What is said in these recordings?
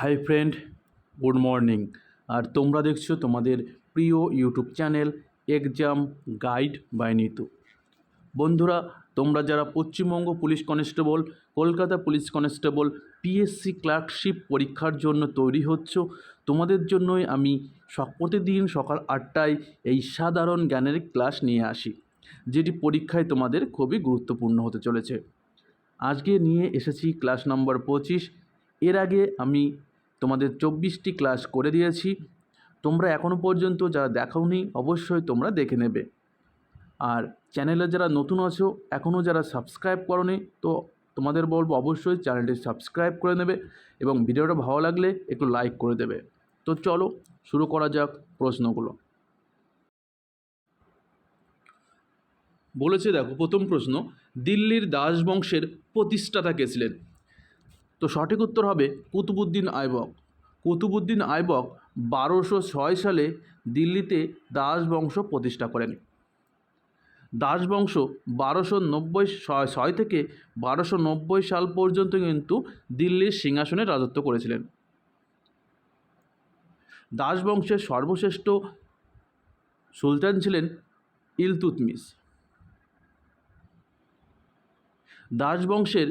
Hi friend, good morning. আর তোমরা দেখছ তোমাদের প্রিয় YouTube channel exam guide by Nitu. বন্ধুরা, তোমরা যারা Paschimbanga police constable, Kolkata police constable PSC clerkship পরীক্ষার জন্য তৈরি হচ্ছ, তোমাদের জন্যই আমি প্রতিদিন সকাল আটটায় এই সাধারণ জ্ঞানের ক্লাস নিয়ে আসি, যেটি পরীক্ষায় তোমাদের খুবই গুরুত্বপূর্ণ হতে চলেছে। আজকে নিয়ে এসেছি ক্লাস নম্বর পঁচিশ। এর আগে আমি তোমাদের চব্বিশটি ক্লাস করে দিয়েছি। তোমরা এখনও পর্যন্ত যারা দেখাওনি, অবশ্যই তোমরা দেখে নেবে। আর চ্যানেলে যারা নতুন আছো এখনও যারা সাবস্ক্রাইব করনি, তো তোমাদের বলব অবশ্যই চ্যানেলটি সাবস্ক্রাইব করে নেবে এবং ভিডিওটা ভালো লাগলে একটু লাইক করে দেবে। তো চলো, শুরু করা যাক প্রশ্নগুলো। বলেছে দেখো, প্রথম প্রশ্ন, দিল্লির দাস বংশের প্রতিষ্ঠাতা কে ছিলেন? তো সঠিক উত্তর হবে কুতুবুদ্দিন আইবক। কুতুবুদ্দিন আইবক বারোশো ছয় সালে দিল্লিতে দাস বংশ প্রতিষ্ঠা করেন। দাস বংশ বারোশো নব্বই ছয় থেকে বারোশো নব্বই সাল পর্যন্ত কিন্তু দিল্লির সিংহাসনে রাজত্ব করেছিলেন। দাস বংশের সর্বশ্রেষ্ঠ সুলতান ছিলেন ইলতুতমিস দাস বংশের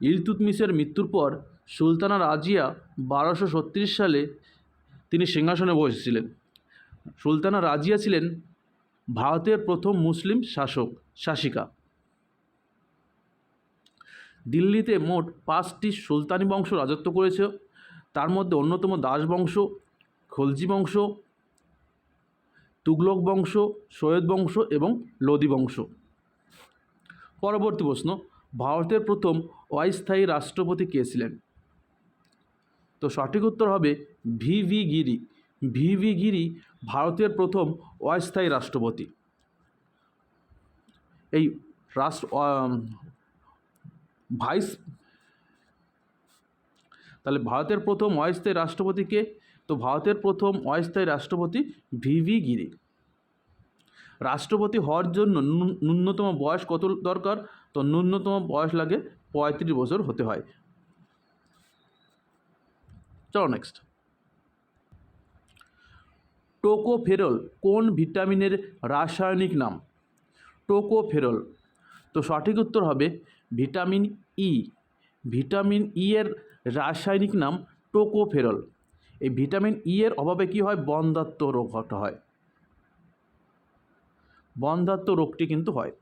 ইলতুতমিশের মৃত্যুর পর সুলতানা রাজিয়া বারোশো ছত্রিশ সালে তিনি সিংহাসনে বসেছিলেন। সুলতানা রাজিয়া ছিলেন ভারতের প্রথম মুসলিম শাসক, শাসিকা। দিল্লিতে মোট পাঁচটি সুলতানি বংশ রাজত্ব করেছে। তার মধ্যে অন্যতম দাস বংশ, খলজি বংশ, তুগলক বংশ, সৈয়দ বংশ এবং লোদি বংশ। পরবর্তী প্রশ্ন ভারতের প্রথম অস্থায়ী রাষ্ট্রপতি কে ছিলেন? তো সঠিক উত্তর হবে V V Giri. V V Giri ভারতের প্রথম অস্থায়ী রাষ্ট্রপতি। এই রাষ্ট্র ভাইস, তাহলে ভারতের প্রথম অস্থায়ী রাষ্ট্রপতি কে? তো ভারতের প্রথম অস্থায়ী রাষ্ট্রপতি ভি ভি গিরি। রাষ্ট্রপতি হওয়ার জন্য ন্যূনতম বয়স কত দরকার? তো ন্যূনতম বয়স লাগে পঁয়ত্রিশ বছর হতে হয়। চলো নেক্সট টোকোফেরল কোন ভিটামিনের রাসায়নিক নাম? টোকোফেরল। তো সঠিক উত্তর হবে ভিটামিন ই ভিটামিন ই এর রাসায়নিক নাম টোকোফেরল। এই ভিটামিন ই এর অভাবে কি হয়? বন্ধাত্ম রোগ হয়। বন্ধাত্ম রোগটি কিন্তু হয়।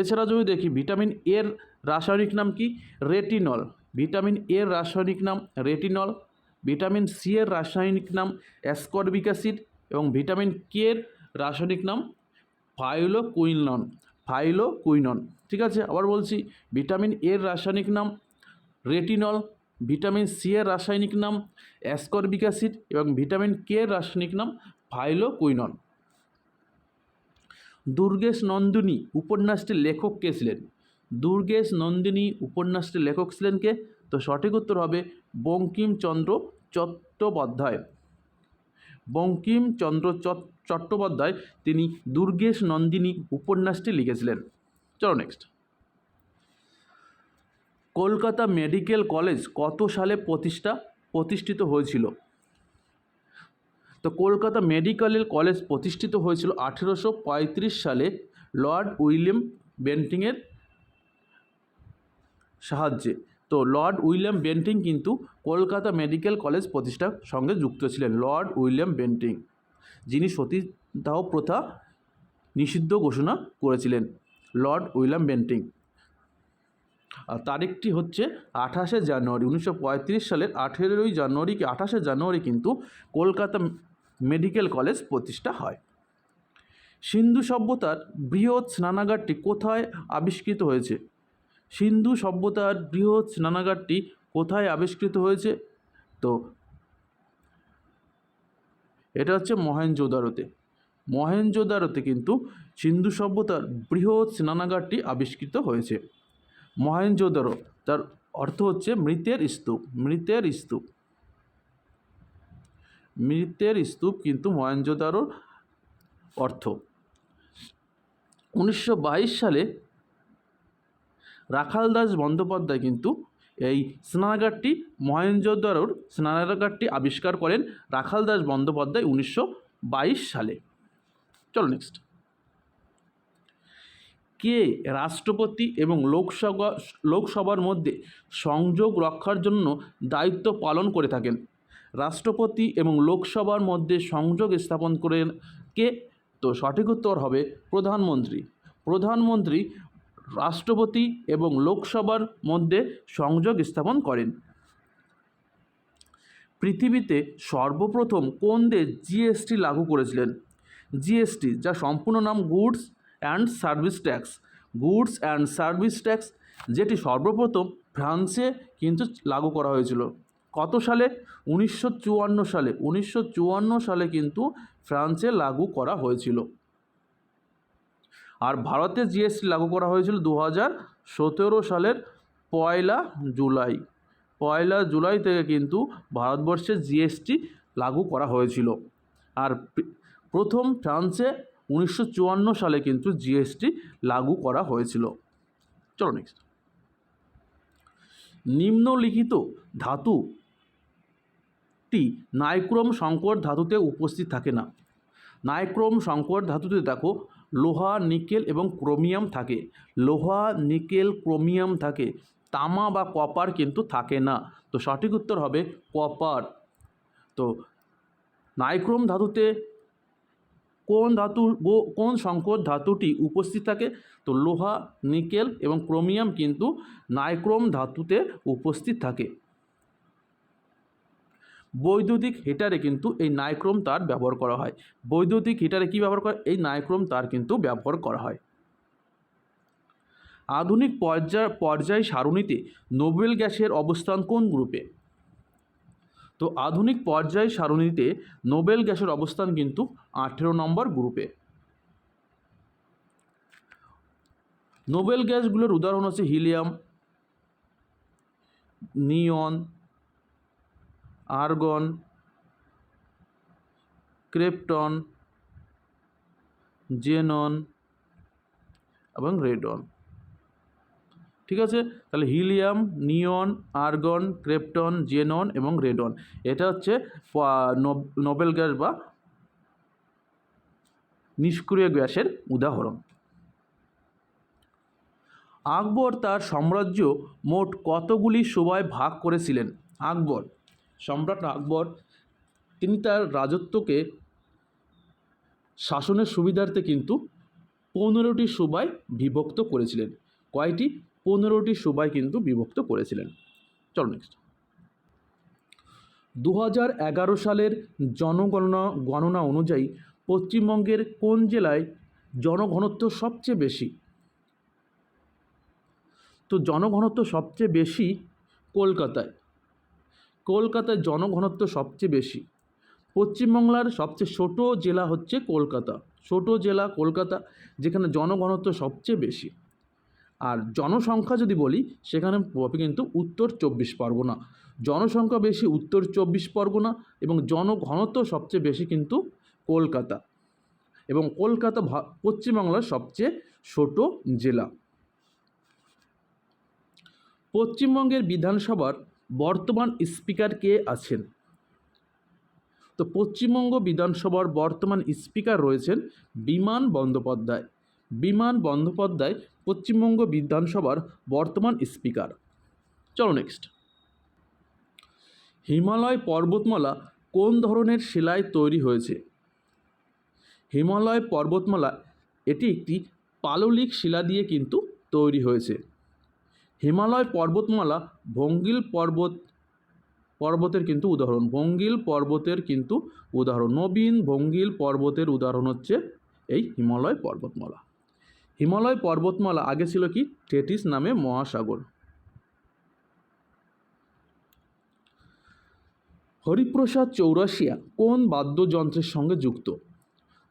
এছাড়া যদি দেখি, ভিটামিন এর রাসায়নিক নাম কি? রেটিনল ভিটামিন এর রাসায়নিক নাম রেটিনল ভিটামিন সি এর রাসায়নিক নাম অ্যাসকর্বিক অ্যাসিড এবং ভিটামিন কে এর রাসায়নিক নাম ফাইলোকুইনন ফাইলোকুইনন ঠিক আছে? আবার বলছি ভিটামিন এর রাসায়নিক নাম রেটিনল ভিটামিন সি এর রাসায়নিক নাম অ্যাসকর্বিক অ্যাসিড এবং ভিটামিন কে এর রাসায়নিক নাম ফাইলোকুইনন দুর্গেশ নন্দিনী উপন্যাসটির লেখক কে ছিলেন? দুর্গেশ নন্দিনী উপন্যাসটির লেখক ছিলেন কে? তো সঠিক উত্তর হবে বঙ্কিমচন্দ্র চট্টোপাধ্যায়। বঙ্কিমচন্দ্র চট্টোপাধ্যায় তিনি দুর্গেশ নন্দিনী উপন্যাসটি লিখেছিলেন। চলো নেক্সট কলকাতা মেডিকেল কলেজ কত সালে প্রতিষ্ঠা, প্রতিষ্ঠিত হয়েছিল? তো কলকাতা মেডিকেল কলেজ প্রতিষ্ঠিত হয়েছিল আঠেরোশো পঁয়ত্রিশ সালে। লর্ড উইলিয়াম বেন্টিংয়ের সাহায্যে। তো লর্ড উইলিয়াম বেন্টিং কিন্তু কলকাতা মেডিকেল কলেজ প্রতিষ্ঠার সঙ্গে যুক্ত ছিলেন, লর্ড উইলিয়াম বেন্টিং, যিনি সতীদাহ প্রথা নিষিদ্ধ ঘোষণা করেছিলেন, লর্ড উইলিয়াম বেন্টিং। আর তারিখটি হচ্ছে আঠাশে জানুয়ারি, উনিশশো পঁয়ত্রিশ সালের আঠেরোই জানুয়ারি কি আঠাশে জানুয়ারি কিন্তু কলকাতা মেডিকেল কলেজ প্রতিষ্ঠা হয়। সিন্ধু সভ্যতার বৃহৎ স্নানাগারটি কোথায় আবিষ্কৃত হয়েছে? সিন্ধু সভ্যতার বৃহৎ স্নানাগারটি কোথায় আবিষ্কৃত হয়েছে? তো, এটা হচ্ছে মহেঞ্জোদারোতে মহেঞ্জোদারোতে কিন্তু সিন্ধু সভ্যতার বৃহৎ স্নানাগারটি আবিষ্কৃত হয়েছে। মহেঞ্জোদারো তার অর্থ হচ্ছে মৃতের স্তূপ মৃতের স্তূপ। মৃতের স্তূপ কিন্তু মহেঞ্জোদারোর অর্থ। উনিশশো বাইশ সালে রাখালদাস বন্দ্যোপাধ্যায় কিন্তু এই স্নানাগারটি মহেঞ্জোদারোর স্নানাগারটি আবিষ্কার করেন রাখাল দাস বন্দ্যোপাধ্যায় উনিশশো বাইশ সালে। চলো নেক্সট কে রাষ্ট্রপতি এবং লোকসভা, লোকসভার মধ্যে সংযোগ রক্ষার জন্য দায়িত্ব পালন করে থাকেন? রাষ্ট্রপতি এবং লোকসভার মধ্যে সংযোগ স্থাপন করেন কে? তো সঠিক উত্তর হবে প্রধানমন্ত্রী। প্রধানমন্ত্রী রাষ্ট্রপতি এবং লোকসভার মধ্যে সংযোগ স্থাপন করেন। পৃথিবীতে সর্বপ্রথম কোন দেশ জিএসটি লাগু করেছিলেন? জিএসটি যা সম্পূর্ণ নাম goods and service tax goods and service tax যেটি সর্বপ্রথম ফ্রান্সে কিন্তু লাগু করা হয়েছিল। কত সালে? উনিশশো চুয়ান্ন সালে। উনিশশো চুয়ান্ন সালে কিন্তু ফ্রান্সে লাগু করা হয়েছিল। আর ভারতে জিএসটি লাগু করা হয়েছিল দু হাজার সতেরো সালের পয়লা জুলাই। পয়লা জুলাই থেকে কিন্তু ভারতবর্ষে জিএসটি লাগু করা হয়েছিল। আর প্রথম ফ্রান্সে উনিশশো চুয়ান্ন সালে কিন্তু জিএসটি লাগু করা হয়েছিল। চলো নেক্সট নিম্নলিখিত ধাতুটি নাইক্রোম সংকর ধাতুতে উপস্থিত থাকে না। নাইক্রোম সংকর ধাতুতে দেখো, লোহা, নিকেল এবং ক্রোমিয়াম থাকে। লোহা, নিকেল, ক্রোমিয়াম থাকে। তামা বা কপার কিন্তু থাকে না। তো সঠিক উত্তর হবে কপার। তো নাইক্রোম ধাতুতে কোন ধাতু কোন সংকর ধাতুটি উপস্থিত থাকে? তো লোহা, নিকেল এবং ক্রোমিয়াম কিন্তু নাইক্রোম ধাতুতে উপস্থিত থাকে। বৈদ্যুতিক হিটারে কিন্তু এই নাইক্রোম তার ব্যবহার করা হয়। বৈদ্যুতিক হিটারে কী ব্যবহার করা এই নাইক্রোম তার কিন্তু ব্যবহার করা হয়। আধুনিক পর্যায় পর্যায় সারণীতে নোবেল গ্যাসের অবস্থান কোন গ্রুপে? তো আধুনিক পর্যায় সারণীতে নোবেল গ্যাসের অবস্থান কিন্তু আঠেরো নম্বর গ্রুপে। নোবেল গ্যাসগুলোর উদাহরণ হচ্ছে helium, neon argon, krypton, xenon এবং রেডন। ঠিক আছে? তাহলে helium, neon, argon, krypton, xenon এবং রেডন। এটা হচ্ছে নোবেল গ্যাস বা নিষ্ক্রিয় গ্যাসের উদাহরণ। আকবর তার সাম্রাজ্য মোট কতগুলি সুবায় ভাগ করেছিলেন? আকবর সম্রাট আকবর তিনি তার রাজত্বকে শাসনের সুবিধার্থে কিন্তু পনেরোটি সুবায় বিভক্ত করেছিলেন। কয়টি? পনেরোটি সুবায় কিন্তু বিভক্ত করেছিলেন। চলো নেক্সট দু এগারো সালের জনগণনা, গণনা অনুযায়ী পশ্চিমবঙ্গের কোন জেলায় জনঘনত্ব সবচেয়ে বেশি? তো জনঘনত্ব সবচেয়ে বেশি কলকাতায়। কলকাতায় জনঘনত্ব সবচেয়ে বেশি। পশ্চিমবাংলার সবচেয়ে ছোট জেলা হচ্ছে কলকাতা। ছোট জেলা কলকাতা, যেখানে জনঘনত্ব সবচেয়ে বেশি। আর জনসংখ্যা যদি বলি, সেখানে কিন্তু উত্তর চব্বিশ পরগনা। জনসংখ্যা বেশি উত্তর চব্বিশ পরগনা এবং জনঘনত্ব সবচেয়ে বেশি কিন্তু কলকাতা। এবং কলকাতা পশ্চিমবাংলার সবচেয়ে ছোট জেলা। পশ্চিমবঙ্গের বিধানসভার বর্তমান স্পিকার কে আছেন? তো পশ্চিমবঙ্গ বিধানসভার বর্তমান স্পিকার রয়েছেন বিমান বন্দ্যোপাধ্যায়। বিমান বন্দ্যোপাধ্যায় পশ্চিমবঙ্গ বিধানসভার বর্তমান স্পিকার। চলো নেক্সট হিমালয় পর্বতমালা কোন ধরনের শিলায় তৈরি হয়েছে? হিমালয় পর্বতমালা এটি একটি পাললিক শিলা দিয়ে কিন্তু তৈরি হয়েছে। হিমালয় পর্বতমালা ভঙ্গিল পর্বত, পর্বতের কিন্তু উদাহরণ, ভঙ্গিল পর্বতের কিন্তু উদাহরণ। নবীন ভঙ্গিল পর্বতের উদাহরণ হচ্ছে এই হিমালয় পর্বতমালা। হিমালয় পর্বতমালা আগে ছিল কি? টেটিস নামে মহাসাগর। হরিপ্রসাদ চৌরাশিয়া কোন বাদ্যযন্ত্রের সঙ্গে যুক্ত?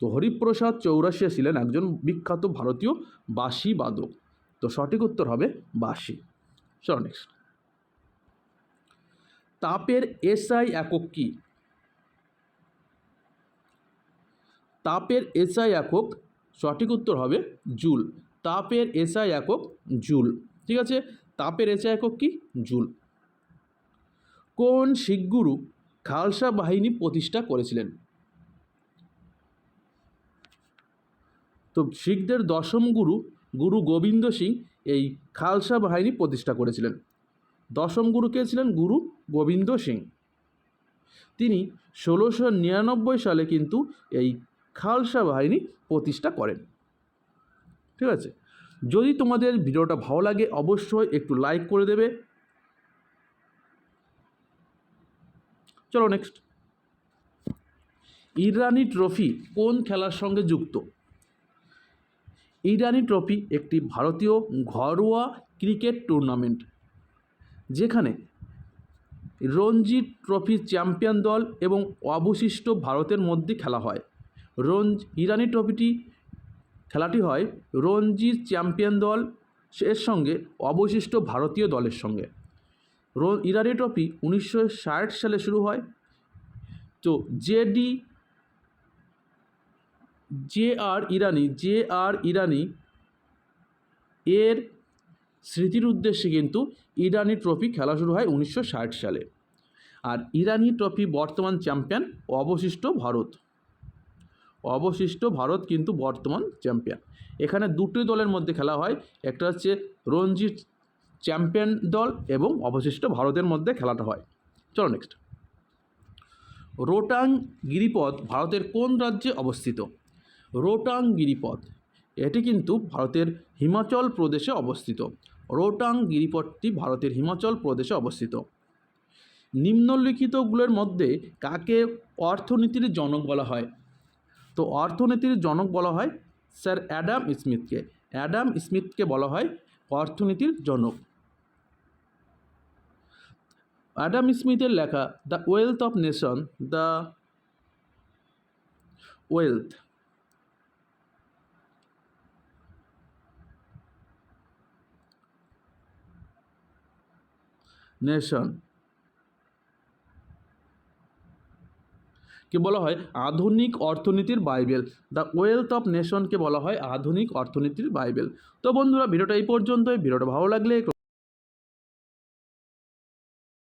তো হরিপ্রসাদ চৌরাশিয়া ছিলেন একজন বিখ্যাত ভারতীয় বাঁশি বাদক। তো সঠিক উত্তর হবে বাঁশি। চলো নেক্সট তাপের এসআই একক কি? তাপের এসআই একক সঠিক উত্তর হবে জুল। তাপের এসআই একক জুল। ঠিক আছে? তাপের এসে একক কি? জুল। কোন শিখ গুরু খালসা বাহিনী প্রতিষ্ঠা করেছিলেন? তো শিখদের দশম গুরু গুরু গোবিন্দ সিং এই খালসা বাহিনী প্রতিষ্ঠা করেছিলেন। দশম গুরু কে ছিলেন? গুরু গোবিন্দ সিং। তিনি ষোলোশো নিরানব্বই সালে কিন্তু এই খালসা বাহিনী প্রতিষ্ঠা করেন। ঠিক আছে? যদি তোমাদের ভিডিওটা ভালো লাগে, অবশ্যই একটু লাইক করে দেবে। চলো নেক্সট ইরানি ট্রফি কোন খেলার সঙ্গে যুক্ত? ইরানি ট্রফি একটি ভারতীয় ঘরোয়া ক্রিকেট টুর্নামেন্ট, যেখানে রঞ্জি ট্রফি চ্যাম্পিয়ন দল এবং অবশিষ্ট ভারতের মধ্যে খেলা হয়। রঞ্জ, ইরানি ট্রফিটি, খেলাটি হয় রঞ্জি চ্যাম্পিয়ন দল এর সঙ্গে অবশিষ্ট ভারতীয় দলের সঙ্গে। ইরানি ট্রফি উনিশশো ষাট সালে শুরু হয়। তো JD J R Irani J R Irani এর স্মৃতির উদ্দেশ্যে কিন্তু ইরানি ট্রফি খেলা শুরু হয় উনিশশো ষাট সালে। আর ইরানি ট্রফি বর্তমান চ্যাম্পিয়ন অবশিষ্ট ভারত। অবশিষ্ট ভারত কিন্তু বর্তমান চ্যাম্পিয়ন। এখানে দুটি দলের মধ্যে খেলা হয়, একটা হচ্ছে রঞ্জি চ্যাম্পিয়ন দল এবং অবশিষ্ট ভারতের মধ্যে খেলাটা হয়। চলো নেক্সট রোটাং গিরিপথ ভারতের কোন রাজ্যে অবস্থিত? রোটাং গিরিপথ এটি কিন্তু ভারতের হিমাচল প্রদেশে অবস্থিত। রোটাং গিরিপথটি ভারতের হিমাচল প্রদেশে অবস্থিত। নিম্নলিখিতগুলোর মধ্যে কাকে অর্থনীতির জনক বলা হয়? তো অর্থনীতির জনক বলা হয় স্যার অ্যাডাম স্মিথকে। অ্যাডাম স্মিথকে বলা হয় অর্থনীতির জনক। অ্যাডাম স্মিথের লেখা the wealth of nation the wealth. Nation. কে বলা হয় আধুনিক অর্থনীতির বাইবেল। দ্য ওয়েলথ অফ নেশনকে বলা হয় আধুনিক অর্থনীতির বাইবেল। তো বন্ধুরা, ভিডিওটা এই পর্যন্তই। ভিডিওটা ভালো লাগলে